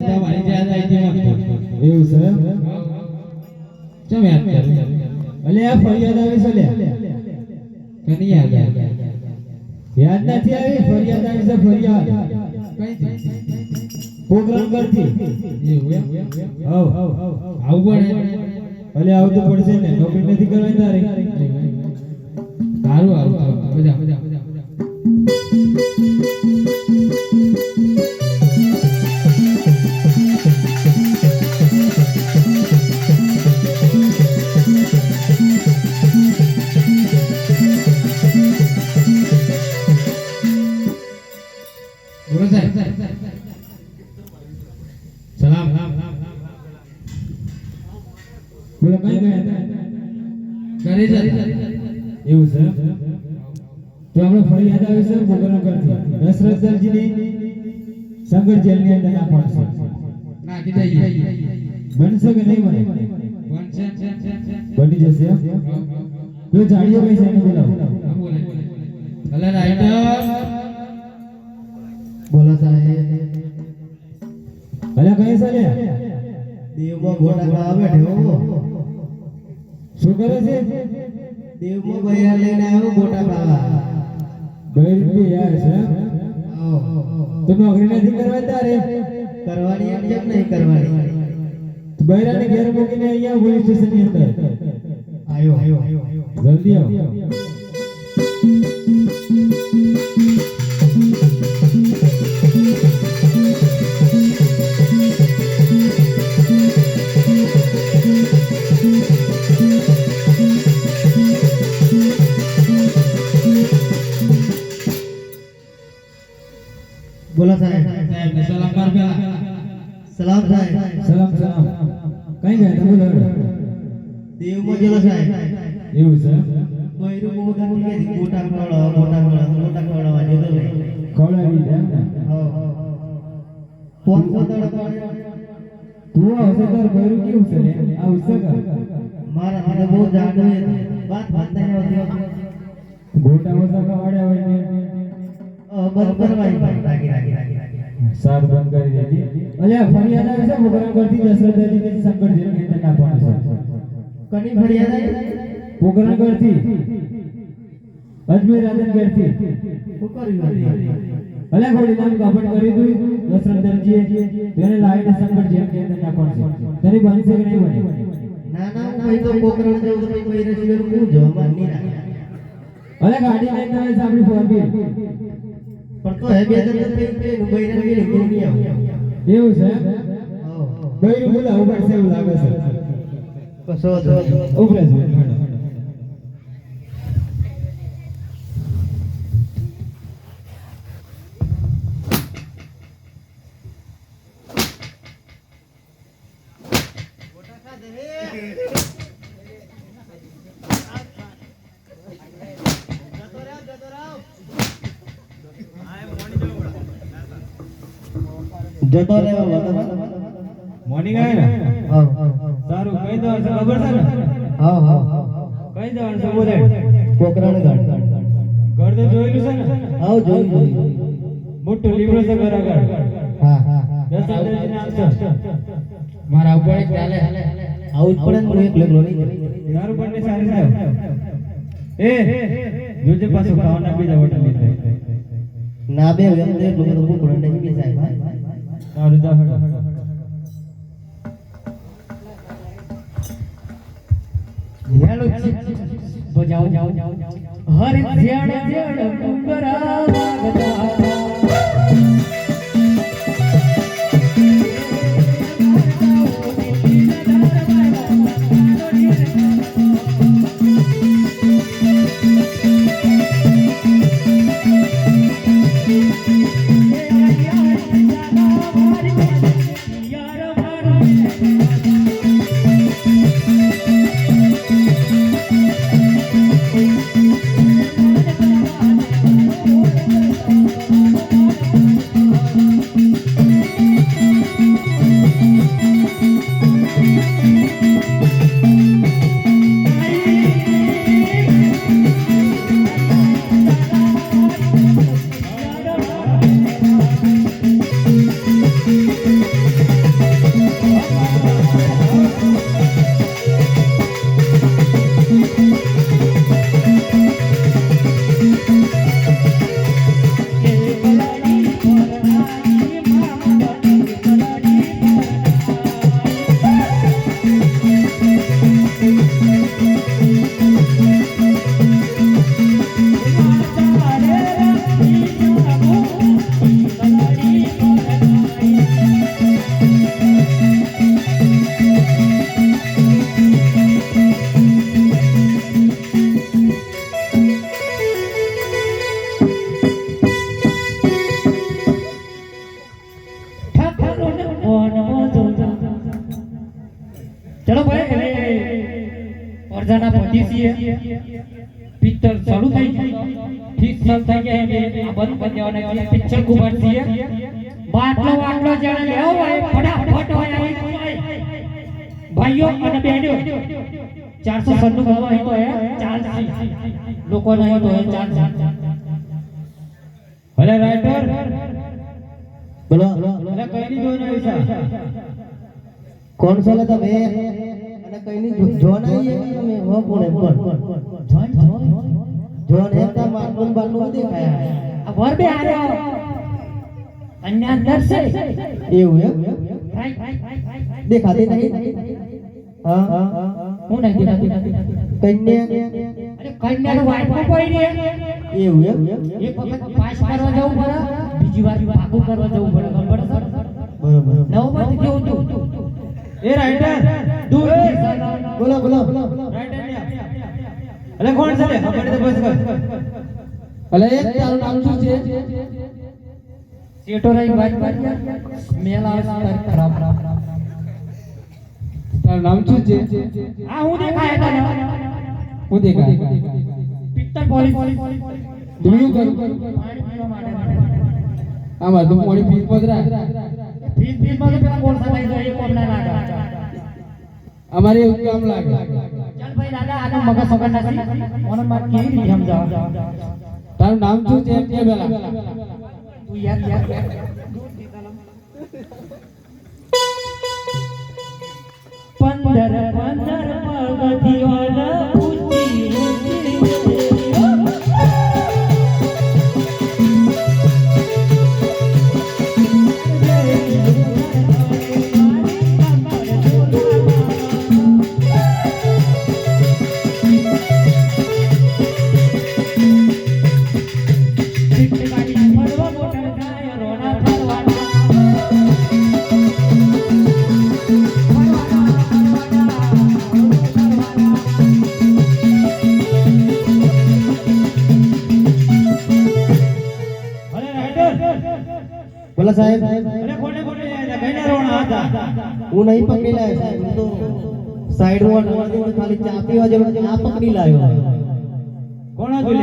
એવું છે? ચમ યાદ કર્યું અલે આ ફરિયાદ આવી છે લે કની યાદ યાદ નથી આવી? ફરિયાદ આવી છે ફરિયાદ પ્રોગ્રામ કરતી હવ. આવું પણ અલે આવતું પડશે ને. નોકરી નથી કરવાની તારે. સારું સારું મજા મજા. બોલો કઈ ગયા હતા? ઘરે જ એવું છે? તો આપણે ફરિયાદ આવી છે પ્રોગ્રામ કરતી દશરથ દરજીની સંગઠ જેલની અંદર નાખવાનું છે નાખી દઈએ. બનશે કે નહીં બને? બની જશે એમ? જાણીએ કઈ છે બોલાવો. ભલે રાઈટર. બોલો સાહેબ. અલે કઈ છે દેવમાં ઘોડા આવે બેઠો શું કરે છે? દેવમાં ભૈયા લઈને આવ્યો ગોટા ખાવા ભૈર ભી યાર છે? તો નોકરી નથી કરવાની તારે કરવાની એમ કેમ નહીં કરવાની? બૈરાને ઘેર મૂકીને અહીંયા પોલીસ સ્ટેશનની અંદર. આયો. જલ્દી આવો. સાહેબ સલામ પેલા. સલામ સાહેબ સલામ સલામ. કઈ ગયા તા બોલો દેવમાં જેલો સાહેબ. એવું છે? એમ? બૈરું બહુ ગંદી કે ગોટા ખવડાવો ગોટા ખવડાવો ગોટા ખવડાવવા જતો નહીં ખવડાવી દે ને? ફોન તો તડપાડે તું આવશે તો બૈરું કેવું છે આ કા? મારા મને બહુ છે. વાત વાત નહીં આવતી. ગોટા વોટા ખવડાવ્યા હોય ને? અ, બંધ ભાઈ રાગી રાગી રાગી બંધ કરી દેજે અલ્યા ફરિયાદ આવી છે પ્રોગ્રામ કરતી દશરથ દરજીની સંકટ જેલની અંદર નાખવાનું છે. કની ફરિયાદ આવી? પ્રોગ્રામ કરતી. અજમેર રાધન કરતી. શું કર્યું? અલ્યા ગોળી નામ કાપડ કરી દઉં દશરથ દરજીએ તેને લાઈટ સંકટ જેલની અંદર નાખવાનું છે. તેની બની શકે નહીં બની? ના ના હું ભાઈ તો પ્રોગ્રામ જવું તો ભાઈ બૈરા સિવાય હું જવા માંગી ના અલ્યા ગાડી લઈને આવે છે આપણી ફોર વ્હીલ પણ તો હે બે હજાર પે બૈરા ની નીકળી નહીં આવું. એવું છે. બૈરું ઊભા પડશે એવું લાગે છે. કસો ઉભરે છે. જતો રહેવા વાતો. મોની આવે ને? આવો. સારું. કહી દો છે. ખબર છે ને? હા હા. કહી દો દવાનું છે બોલે. કોકરાણ ગાડ. ઘર તો જોયેલું છે ને? હા જોઈ જોઈ મોટું લીમડો છે ઘર આગળ હા, હા, હા. દસ હજાર નામ છે મારા ઉપર એક ચાલે. આવું જ પડે ને એક એકલો નહીં. દારૂ બંને સારી સાહેબ એ જોજે પાછો ખાવાના બીજા હોટલ લીધા. ના બે એમ તો એકલો એકલો નહીં બી સાહેબ. હડો. બજાઓ જાઓ જાઓ હરિ ધ્યાન ધ્યાન વાગતા રાજાના પતિ છીએ પિક્ચર ચાલુ થઈ ઠીક ચાલુ થઈ ગયા એટલે આ બંધ કરી છીએ પિક્ચર કુમાર છે બાટલો બાટલો જેને લેવો હોય ફટાફટ હોય ભાઈઓ અને બહેનો ચારસો સન્નું ગણવા હોય તો એ ચાલશે લોકો નહીં તો એ ચાલશે ભલે રાઇટર બોલો ભલે કઈ નહીં જોઈને છે કોણ છો તમે? અને કઈની જોન આવીએ તમે હો કોણ એમ કોણ જોન એમ તા માટલું બાટલું દેખાયા. આ ઘર બે હારે અન્ય અંદર છે એવું એમ. દેખાતી નહીં હા હું. નહીં દેખાતી કન્યા? અરે કન્યાનો વાઇફો કોઈ નહીં એવું એમ? એક વખત પાસ કરવા જવું પડે બીજી વાર પાકું કરવા જવું પડે ખબર છે? બરોબર. નવ તું એ રાઇટર દૂર. બોલો બોલો. રાઇટર ને અલે કોણ છે લે તો બસ કર. અલે એક તારું નામ શું છે? સેટો રહી વાત કરી. મેલ આવે તારી ખરાબ તારું નામ શું છે? આ હું દેખાય તને. હું દેખાય. પિત્તર પોલીસ. દુયું કરું? પાણી પીવા માટે. આમાં તો પાણી પીવા પધરા અમારે એવું કામ લાગે. ચાલ ભાઈ દાદા આનો મગજ સગન નથી. ઓને માર કેવી રીતે સમજાવ તારું નામ શું છે? કે પેલા. તું યાર યાર યાર પંદર પંદર પગથિયોના બોલો સાહેબ. અરે કોને કોને જાય કઈ ના રોણા હતા. હું નહીં પકડી લાયો સાહેબ હું તો સાઈડમાં ખાલી ચા પીવા જેવું ચા પકડી લાયો કોણ હતું